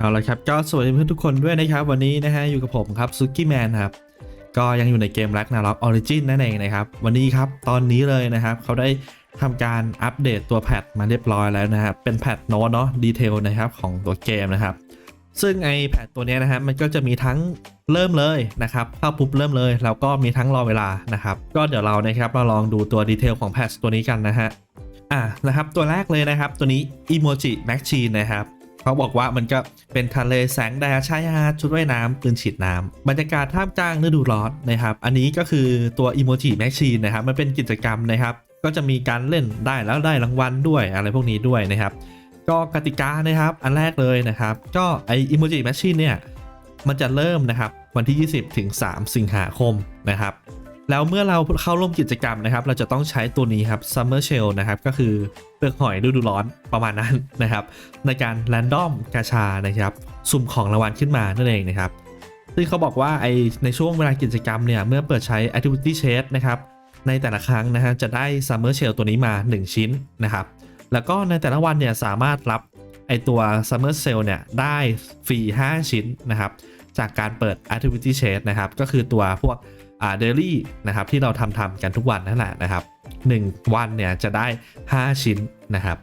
เอาละครับก็สวัสดีเพื่อนทุกคนด้วยนะครับ วันนี้นะฮะอยู่กับผมครับซุกี้แมนครับ ก็ยังอยู่ในเกม Ragnarok Origin นั่นเองนะครับ วันนี้ครับตอนนี้เลยนะครับ เขาได้ทำการอัปเดตตัวแพทมาเรียบร้อยแล้วนะครับ เป็นแพทโน้ตเนาะดีเทลนะครับของตัวเกมนะครับ ซึ่งไอแพทตัวนี้นะฮะมันก็จะมีทั้งเริ่มเลยนะครับเข้าปุ๊บเริ่มเลยแล้วก็มีทั้งรอเวลานะครับ ก็เดี๋ยวเรานะครับมาลองดูตัวดีเทลของแพทตัวนี้กันนะฮะอะนะครับตัวแรกเลยนะครับตัวนี้ Emoji Machine นะครับ เขาบอกว่ามันก็เป็นทะเลแสงแดดชายหาดชุดว่ายน้ำปืนฉีดน้ำบรรยากาศท่ามกลางฤดูร้อนนะครับ อันนี้ก็คือตัว Emoji Machine นะครับ มันเป็นกิจกรรมนะครับ ก็จะมีการเล่นได้แล้วได้รางวัลด้วยอะไรพวกนี้ด้วยนะครับ ก็กติกานะครับ อันแรกเลยนะครับ ก็ไอ Emoji Machine เนี่ย มันจะเริ่มนะครับวันที่ 20 ถึง 3 สิงหาคมนะครับ แล้วเมื่อเราเข้าร่วมกิจกรรมนะครับ เราจะต้องใช้ตัวนี้ครับ Summer Shell นะครับ ก็คือเปลือกหอยฤดูร้อนประมาณนั้นนะครับ ในการ Random กาชานะครับ สุ่มของรางวัลขึ้นมานั่นเองนะครับ ซึ่งเขาบอกว่าไอในช่วงเวลากิจกรรมเนี่ย เมื่อเปิดใช้ Activity Chest นะครับ ในแต่ละครั้งนะฮะจะได้ Summer Shell ตัวนี้มา 1 ชิ้นนะครับ แล้วก็ในแต่ละวันเนี่ยสามารถรับไอตัว Summer Sale เนี่ยได้ฟรี5 ชิ้นนะครับ จากการเปิด Activity Chest นะครับ ก็คือตัวพวก เดลี่นะครับที่เราทำทำกันทุกวันนั่นแหละนะครับ 1 วันเนี่ยจะได้ 5 ชิ้นนะครับ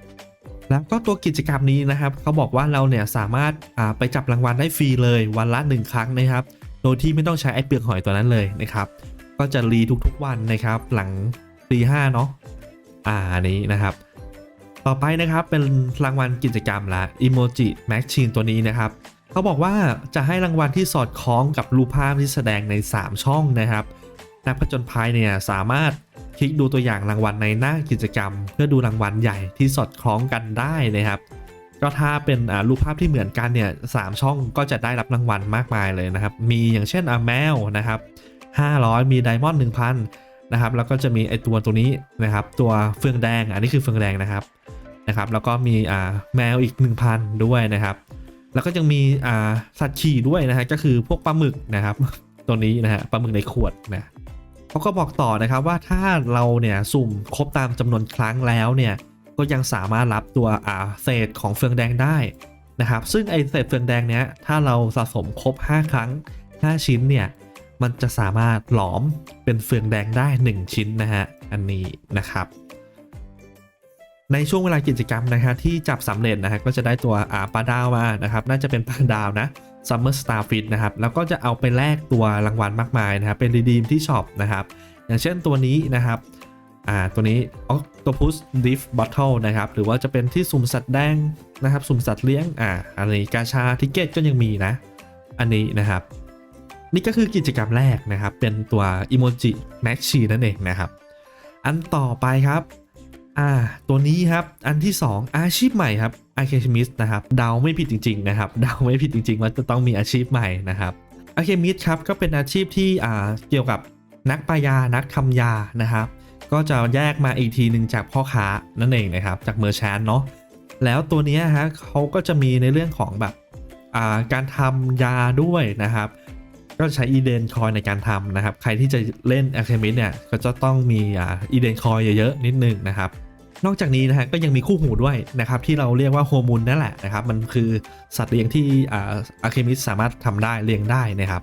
แล้วก็ตัวกิจกรรมนี้นะครับเขาบอกว่าเราเนี่ยสามารถอ่าไปจับรางวัลได้ฟรีเลยวันละ 1 ครั้งนะครับ โดยที่ไม่ต้องใช้ไอเปลือกหอยตัวนั้นเลยนะครับ ก็จะรีทุกๆวันนะครับ หลังตีห้าเนาะอ่าอันนี้นะครับ ต่อไปนะครับเป็นรางวัลกิจกรรมละ Emoji Machine ตัวนี้นะครับ เขาบอกว่าจะให้รางวัลที่สอดคล้องกับรูปภาพที่แสดงใน 3 ช่องนะครับ นักผจญภัยเนี่ยสามารถคลิกดูตัวอย่างรางวัลในหน้ากิจกรรม เพื่อดูรางวัลใหญ่ที่สอดคล้องกันได้นะครับ ก็ถ้าเป็นรูปภาพที่เหมือนกันเนี่ยสามช่องก็จะได้รับรางวัลมากมายเลยนะครับ มีอย่างเช่นอาแมวนะครับ500 มีไดมอนด์1,000นะครับแล้วก็จะมีไอตัวตัวนี้นะครับตัวเฟืองแดงอันนี้คือเฟืองแดงนะครับนะครับแล้วก็มีอ่าแมวอีก 1,000 ด้วยนะครับ แล้วก็ยังมีอ่าสัตว์ขี่ด้วยนะฮะก็คือพวกปลาหมึกนะครับตัวนี้นะฮะปลาหมึกในขวดนะเขาก็บอกต่อนะครับว่าถ้าเราเนี่ยสุ่มครบตามจำนวนครั้งแล้วเนี่ยก็ยังสามารถรับตัวอ่าเศษของเฟืองแดงได้นะครับซึ่งไอเศษเฟืองแดงเนี้ยถ้าเราสะสมครบ 5 ครั้ง 5 ชิ้นเนี่ยมันจะสามารถหลอมเป็นเฟืองแดงได้ 1 ชิ้นนะฮะอันนี้นะครับ ในช่วงเวลากิจกรรมนะฮะที่จับสำเร็จนะฮะก็จะได้ตัวอ่าปลาดาวมานะครับน่าจะเป็นปลาดาวนะ Summer Starfish นะครับแล้วก็จะเอาไปแลกตัวรางวัลมากมายนะครับเป็นรีดีมที่ช็อปนะครับอย่างเช่นตัวนี้นะครับอ่าตัวนี้ Octopus Leaf Bottle นะครับหรือว่าจะเป็นที่สุ่มสัตว์แดงนะครับสุ่มสัตว์เลี้ยงอ่าอันนี้กาชาทิเกตก็ยังมีนะ อันนี้นะครับ นี่ก็คือกิจกรรมแรกนะครับ เป็นตัว Emoji Machine นั่นเองนะครับ อันต่อไปครับ อ่าตัวนี้ครับอันที่ 2 อาชีพใหม่ครับ Alchemist นะครับเดาไม่ผิดจริงๆนะครับเดาไม่ผิดจริงๆว่าจะต้องมีอาชีพใหม่นะครับ Alchemist ครับก็เป็นอาชีพที่อ่าเกี่ยวกับนักปายานักทำยานะครับก็จะแยกมาอีกทีหนึ่งจากพ่อค้านั่นเองนะครับจากเมอร์ชานเนาะแล้วตัวนี้ฮะเขาก็จะมีในเรื่องของแบบาการทำยาด้วยนะครับ ก็ใช้อีเดนคอยในการทำนะครับ ใครที่จะเล่น Alchemist เนี่ยก็จะต้องมีอ่าอีเดนคอยเยอะๆนิดนึงนะครับ นอกจากนี้นะฮะก็ยังมีคู่หูด้วยนะครับที่เราเรียกว่าโฮมูนนั่นแหละนะครับมันคือสัตว์เลี้ยงที่อาอะเคมิสสามารถทำได้เลี้ยงได้นะครับ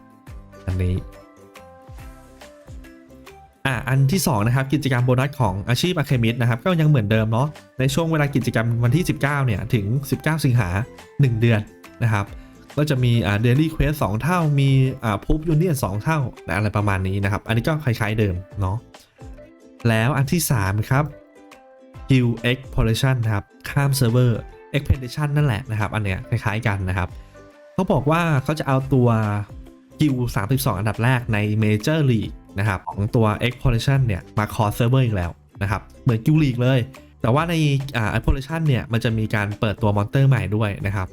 อันนี้อ่าอันที่2นะครับกิจกรรมโบนัสของอาชีพอะเคมิสนะครับก็ยังเหมือนเดิมเนาะในช่วงเวลากิจกรรมวันที่ 19เนี่ยถึง 19 สิงหา 1 เดือนนะครับก็จะมีอ่าเดลี่เควสสเท่ามีอ่าพูบยูเนียนสเท่าอะไรประมาณนี้นะครับ อันนี้ก็คล้ายๆเดิมเนาะแล้วอันที่ 3 ครับ Guild Exploration นะครับ ข้ามเซิร์ฟเวอร์ Expedition นั่นแหละนะครับ อันเนี้ยคล้ายๆกันนะครับ เขาบอกว่าเขาจะเอาตัว Guild 32 อันดับแรกใน Major League นะครับ ของตัว Exploration เนี่ยมาคอเซิร์ฟเวอร์อีกแล้วนะครับ เหมือน Guild League เลย แต่ว่าในอ่า Exploration เนี่ยมันจะมีการเปิดตัวมอนเตอร์ใหม่ด้วยนะครับ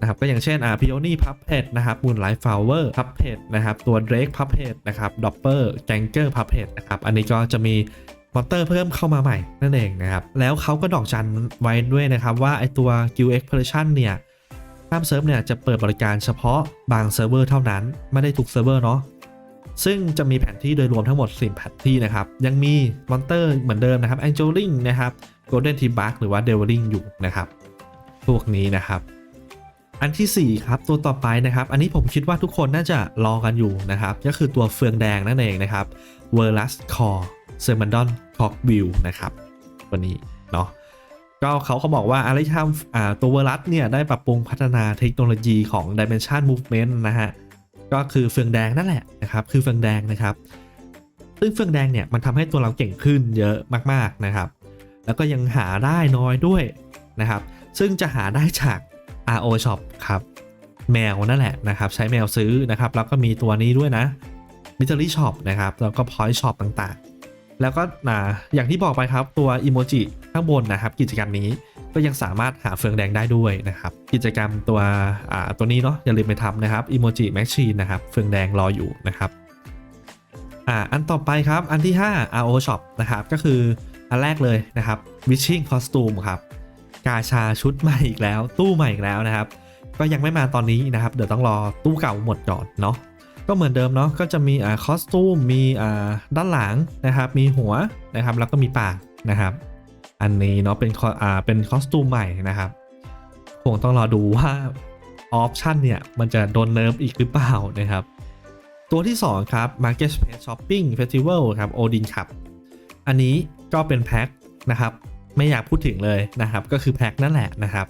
นะครับก็อย่างเช่นอ่า Peony Puppet นะครับ Moonlight Flower Puppet นะครับตัว Drake Puppet นะครับ Dopper Ganger Puppet นะครับอันนี้ก็จะมี มอนเตอร์เพิ่มเข้ามาใหม่นั่นเองนะครับ แล้วเขาก็ดอกจันไว้ด้วยนะครับว่าไอตัว Guild Exploration เนี่ยข้ามเซิร์ฟเนี่ยจะเปิดบริการเฉพาะบางเซิร์ฟเวอร์เท่านั้น ไม่ได้ทุกเซิร์ฟเวอร์เนาะซึ่งจะมีแผนที่โดยรวมทั้งหมด 10 แผนที่นะครับ ยังมีมอนเตอร์เหมือนเดิมนะครับ Angeling นะครับ Golden t e a m b u g หรือว่า Deviling อยู่นะครับ พวกนี้นะครับ อันทีสี่ 4 ครับ ตัวต่อไปนะครับ อันนี้ผมคิดว่าทุกคนน่าจะรอกันอยู่นะครับ ก็คือตัวเฟืองแดงนั่นเองนะครับ v e r l u s Core s e r m a n d o n c o c k v i e w นะครับตัวนี้เนาะก็เขาเขาบอกว่าอะไรทำตัว v e r l u s เนี่ย ได้ปรับปรุงพัฒนาเทคโนโลยีของ Dimension Movement นะฮะ ก็คือเฟืองแดงนั่นแหละนะครับ คือเฟืองแดงนะครับ ซึ่งเฟืองแดงเนี่ย มันทำให้ตัวเราเก่งขึ้นเยอะมากๆนะครับ แล้วก็ยังหาได้น้อยด้วยนะครับ ซึ่งจะหาได้จาก RO Shop ครับ แมวนั่นแหละนะครับ ใช้แมวซื้อนะครับ แล้วก็มีตัวนี้ด้วยนะ m i t e r y Shop นะครับ แล้วก็ Point Shop ต่างๆ แล้วก็นะอย่างที่บอกไปครับตัวอีโมจิข้างบนนะครับ กิจกรรมนี้ก็ยังสามารถหาเฟืองแดงได้ด้วยนะครับ กิจกรรมตัวตัวนี้เนาะอย่าลืมไปทำนะครับอีโมจิแมชชีนนะครับ เฟืองแดงรออยู่นะครับอ่าอันต่อไปครับอันที่ 5 RO Shop นะครับก็คืออันแรกเลยนะครับ Wishing Costume ครับ กาชาชุดใหม่อีกแล้ว ตู้ใหม่อีกแล้วนะครับ ก็ยังไม่มาตอนนี้นะครับ เดี๋ยวต้องรอตู้เก่าหมดก่อนเนาะ ก็เหมือนเดิมเนาะก็จะมีอ่าคอสตูมมีอ่าด้านหลังนะครับมีหัวนะครับแล้วก็มีปากนะครับ อันนี้เนาะเป็นคออ่าเป็นคอสตูมใหม่นะครับคงต้องรอดูว่าออปชันเนี่ยมันจะโดนเนิร์ฟอีกหรือเปล่านะครับ ตัวที่ 2 ครับ Market Space Shopping Festival ครับ Odin ครับอันนี้ก็เป็นแพ็คนะครับ ไม่อยากพูดถึงเลยนะครับ ก็คือแพ็คนั่นแหละนะครับ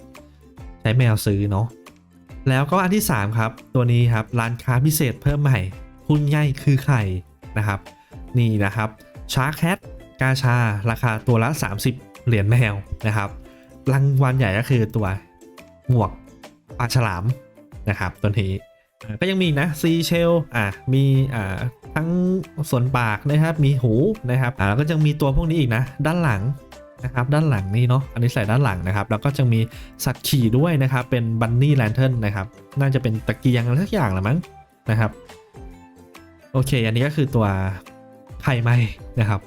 ใช้แมวซื้อเนาะ แล้วก็อันที่ 3 ครับ ตัวนี้ครับร้านค้าพิเศษเพิ่มใหม่หุ้นใหญ่คือไข่นะครับ นี่นะครับชาร์คแคทกาชา ราคาตัวละ 30 เหรียญแมวนะครับรางวัลใหญ่ก็คือตัวหมวกปลาฉลามนะครับตัวนี้ก็ยังมีนะซีเชลอะมีอ่าทั้งส่วนปากนะครับมีหูนะครับอ่าแล้วก็จะมีตัวพวกนี้อีกนะ ด้านหลัง นะครับด้านหลังนี่เนาะอันนี้ใส่ด้านหลังนะครับ แล้วก็จะมีสัตว์ขี่ด้วยนะครับ เป็นบันนี่แลนเทิร์นนะครับ น่าจะเป็นตะเกียงอะไรสักอย่างละมั้งนะครับโอเค อันนี้ก็คือตัวไข่ไหมนะครับ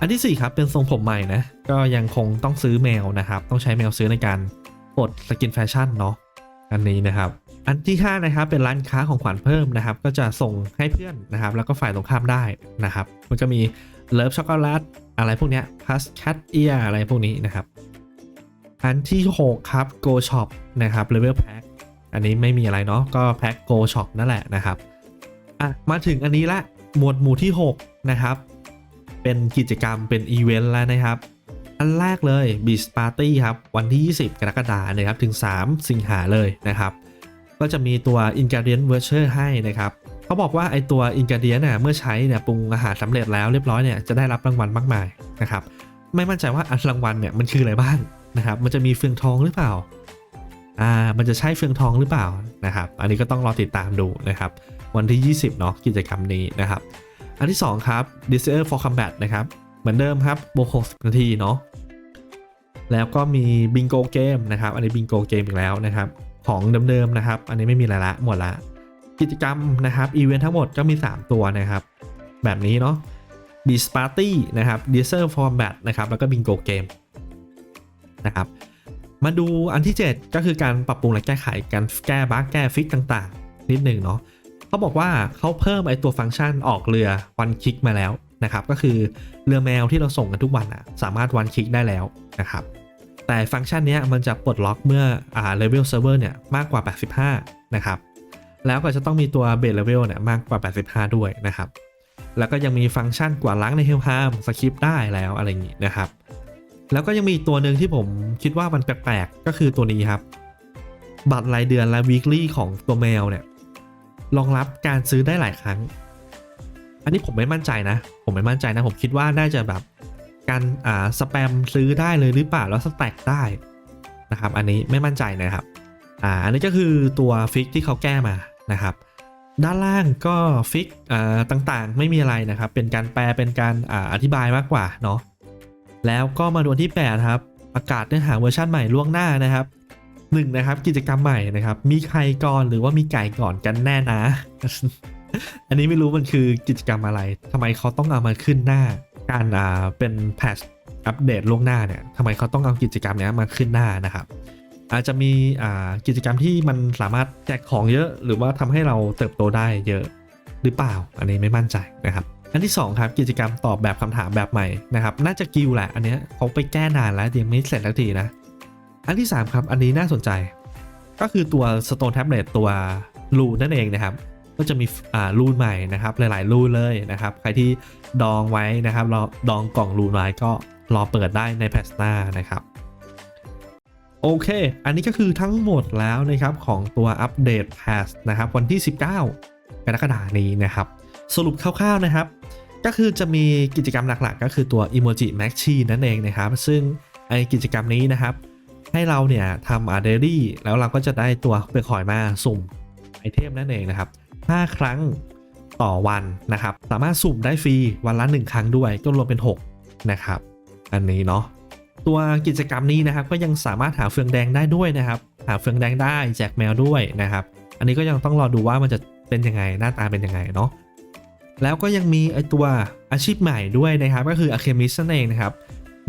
อันที่ 4 ครับเป็นทรงผมใหม่นะ ก็ยังคงต้องซื้อแมวนะครับ ต้องใช้แมวซื้อในการปลดสกินแฟชั่นเนาะอันนี้นะครับ อันที่ 5 นะครับเป็นร้านค้าของขวัญเพิ่มนะครับ ก็จะส่งให้เพื่อนนะครับ แล้วก็ฝ่ายตรงข้ามได้นะครับ มันก็มีเลิฟช็อกโกแลต อะไรพวกเนี้ยพัสแคทเอียอะไรพวกนี้นะครับ อันที่ 6 ครับ Go Shop นะครับเลเวลแพ็คอันนี้ไม่มีอะไรเนาะก็แพ็ค Go Shop นั่นแหละนะครับอะมาถึงอันนี้ละหมวดหมู่ที่ 6 นะครับ เป็นกิจกรรมเป็นอีเวนต์แล้วนะครับ อันแรกเลย Beach Party ครับ วันที่ 20 กรกฎาคมนะครับ ถึง 3 สิงหาเลยนะครับ ก็จะมีตัว Ingredient Voucher ให้นะครับ เขาบอกว่าไอตัว Ingredient น่ะเมื่อใช้เนี่ยปรุงอาหารสำเร็จแล้วเรียบร้อยเนี่ยจะได้รับรางวัลมากมายนะครับไม่มั่นใจว่าอันรางวัลเนี่ยมันคืออะไรบ้างนะครับมันจะมีเฟืองทองหรือเปล่าอ่ามันจะใช่เฟืองทองหรือเปล่านะครับอันนี้ก็ต้องรอติดตามดูนะครับวันที่ 20เนาะกิจกรรมนี้นะครับอันที่ 2 ครับ Desire for Combat นะครับเหมือนเดิมครับโบก60นาทีเนาะแล้วก็มี Bingo Game นะครับอันนี้ Bingo Game อีกแล้วนะครับของเดิมๆนะครับ อันนี้ไม่มีอะไรละหมดละ กิจกรรมนะครับอีเวนต์ทั้งหมดก็มี 3 ตัวนะครับ แบบนี้เนาะ Beach Party นะครับ Desire for Combat นะครับแล้วก็ Bingo Game นะครับมาดูอันที่ 7 ก็คือการปรับปรุงและแก้ไขการแก้บั๊กแก้ฟิกต่างๆ นิดหนึ่งเนาะเขาบอกว่าเขาเพิ่มไอตัวฟังก์ชันออกเรือวันคลิกมาแล้วนะครับ ก็คือเรือแมวที่เราส่งกันทุกวันอะสามารถวันคลิกได้แล้วนะครับ แต่ฟังก์ชันนี้มันจะปลดล็อกเมื่ออ่าเลเวลเซิร์ฟเวอร์เนี่ยมากกว่า 85 นะครับ แล้วก็จะต้องมีตัวเบสเลเวลเนี่ยมากกว่า 85 ด้วยนะครับ แล้วก็ยังมีฟังก์ชันกวาดล้างในเฮลฮามสคริปได้แล้วอะไรอย่างงี้นะครับ แล้วก็ยังมีตัวหนึ่งที่ผมคิดว่ามันแปลกๆ ก็คือตัวนี้ครับ บัตรรายเดือนและ weekly ของตัวแมวเนี่ยรองรับการซื้อได้หลายครั้ง อันนี้ผมไม่มั่นใจนะ ผมไม่มั่นใจนะ ผมคิดว่าน่าจะแบบการอ่าสแปมซื้อได้เลยหรือเปล่าแล้วสแต็กได้นะครับ อันนี้ไม่มั่นใจนะครับ อ่าอันนี้ก็คือตัวฟิกที่เขาแก้มา นะครับ ด้านล่างก็ฟิกต่างๆ ไม่มีอะไรนะครับ เป็นการแปลเป็นการอาอธิบายมากกว่าเนาะแล้วก็มาดูที่ 8 ครับ ประกาศเนื้อหาเวอร์ชันใหม่ล่วงหน้านะครับหนึ่งนะครับกิจกรรมใหม่นะครับ มีใครก่อนหรือว่ามีไก่ก่อนกันแน่นะ อันนี้ไม่รู้มันคือกิจกรรมอะไรทำไมเขาต้องเอามาขึ้นหน้า การอ่าเป็นแพทชอัปเดตล่วงหน้าเนี่ยทำไมเขาต้องเอากิจกรรมเนี้ยมาขึ้นหน้านะครับ อาจจะมีกิจกรรมที่มันสามารถแจกของเยอะ หรือว่าทำให้เราเติบโตได้เยอะหรือเปล่า อันนี้ไม่มั่นใจนะครับอันที่2ครับกิจกรรมตอบแบบคำถามแบบใหม่นะครับน่าจะกิลแหละอันนี้เขาไปแก้นานแล้วยังไม่เสร็จสักทีนะอันที่ 3 ครับ อันนี้น่าสนใจ ก็คือตัว Stone Tablet ตัวรูนั่นเองนะครับ ก็จะมีอ่ารูนใหม่นะครับ หลายๆรูนเลยนะครับ ใครที่ดองไว้นะครับรอดองกล่องรูนไว้ก็รอเปิดได้ในแพทหน้านะครับ โอเค อันนี้ก็คือทั้งหมดแล้วนะครับของตัวอัปเดตแพทนะครับวันที่ 19 กรกฎานี้นะครับ สรุปคร่าวๆนะครับ ก็คือจะมีกิจกรรมหลักๆ ก็คือตัว Emoji m a c h i นั่นเองนะครับ ซึ่งไอกิจกรรมนี้นะครับ ให้เราเนี่ยทำอาเดรี่แล้วเราก็จะได้ตัวเปลือกหอยมาสุ่มไอเทมนั่นเองนะครับ 5 ครั้งต่อวันนะครับ สามารถสุ่มได้ฟรีวันละ 1 ครั้งด้วยก็รวมเป็น 6 นะครับ อันนี้เนาะ ตัวกิจกรรมนี้นะครับก็ยังสามารถหาเฟืองแดงได้ด้วยนะครับ หาเฟืองแดงได้แจกแมวด้วยนะครับ อันนี้ก็ยังต้องรอดูว่ามันจะเป็นยังไงหน้าตาเป็นยังไงเนาะแล้วก็ยังมีไอตัวอาชีพใหม่ด้วยนะครับ ก็คืออะเคมิสนั่นเองนะครับ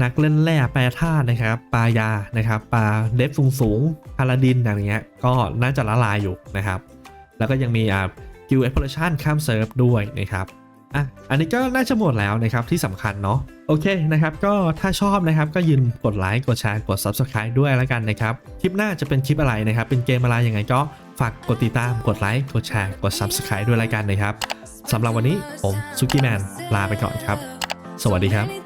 นักเล่นแร่แปรธาตุนะครับปลายานะครับปลาเดฟสูงสูงพาลาดินอะไรเงี้ยก็น่าจะละลายอยู่นะครับ แล้วก็ยังมีอ่ากิลเอ็กพลชันข้ามเซิร์ฟด้วยนะครับ อะอันนี้ก็น่าจะหมดแล้วนะครับที่สำคัญเนาะโอเคนะครับก็ถ้าชอบนะครับก็ยืนกดไลค์กดแชร์กด Subscribe ด้วยแล้วกันนะครับคลิปหน้าจะเป็นคลิปอะไรนะครับเป็นเกมอะไรยังไงก็ฝากกดติดตามกดไลค์กดแชร์กด Subscribe ด้วยแล้วกันนะครับสำหรับวันนี้ผมซุกี้แมนลาไปก่อนครับ สวัสดีครับ